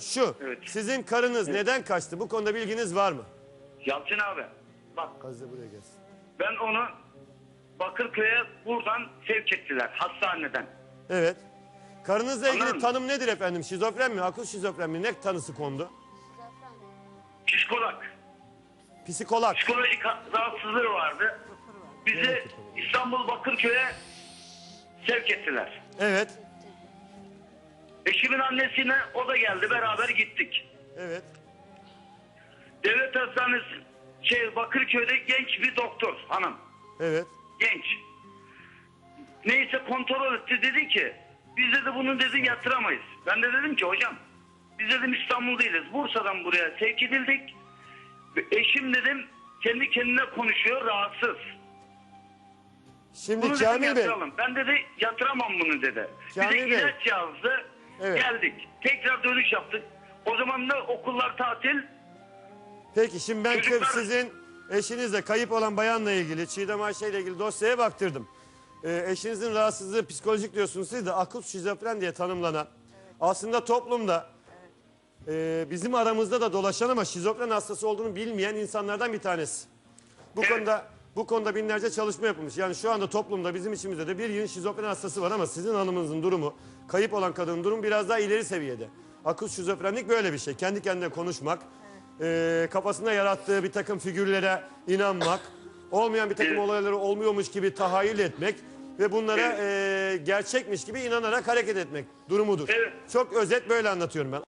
şu. Evet. Sizin karınız neden kaçtı? Bu konuda bilginiz var mı? Yalçın abi bak Azize buraya gelsin. ben onu Bakırköy'e buradan sevk ettiler hastaneden. Evet. Karınızla ilgili Anladım. tanım nedir efendim? Şizofren mi? Akıl şizofren mi? Ne tanısı kondu? Psikolog. Psikolog. Psikolojik ha- rahatsızlığı vardı. Bizi İstanbul Bakırköy'e sevk ettiler. Evet. Eşimin annesine o da geldi beraber gittik. Evet. Devlet hastanesi şey Bakırköy'de genç bir doktor hanım. Evet. Genç. Neyse kontrol etti dedi ki biz dedi bunu dedi yatıramayız. Ben de dedim ki hocam biz dedim İstanbul değiliz. Bursa'dan buraya sevk edildik. Eşim dedim kendi kendine konuşuyor rahatsız. Şimdi Bunu Kamil Bey. yatıralım. Ben dedi yatıramam bunu dedi. Kamil Bize Bey. ilaç yazdı. Evet. Geldik. Tekrar dönüş yaptık. O zaman da okullar tatil. Peki şimdi ben Çocuklar- sizin eşinizle kayıp olan bayanla ilgili Çiğdem Ayşe ile ilgili dosyaya baktırdım. Ee, eşinizin rahatsızlığı psikolojik diyorsunuz siz de akut şizofren diye tanımlanan aslında toplumda e, bizim aramızda da dolaşan ama şizofren hastası olduğunu bilmeyen insanlardan bir tanesi. Bu Evet. konuda bu konuda binlerce çalışma yapılmış. Yani şu anda toplumda bizim içimizde de bir yığın şizofren hastası var ama sizin hanımınızın durumu, kayıp olan kadının durumu biraz daha ileri seviyede. Akut şizofrenlik böyle bir şey. Kendi kendine konuşmak, e, kafasında yarattığı bir takım figürlere inanmak, olmayan bir takım olayları olmuyormuş gibi tahayyül etmek ve bunlara e, gerçekmiş gibi inanarak hareket etmek durumudur. Çok özet böyle anlatıyorum ben.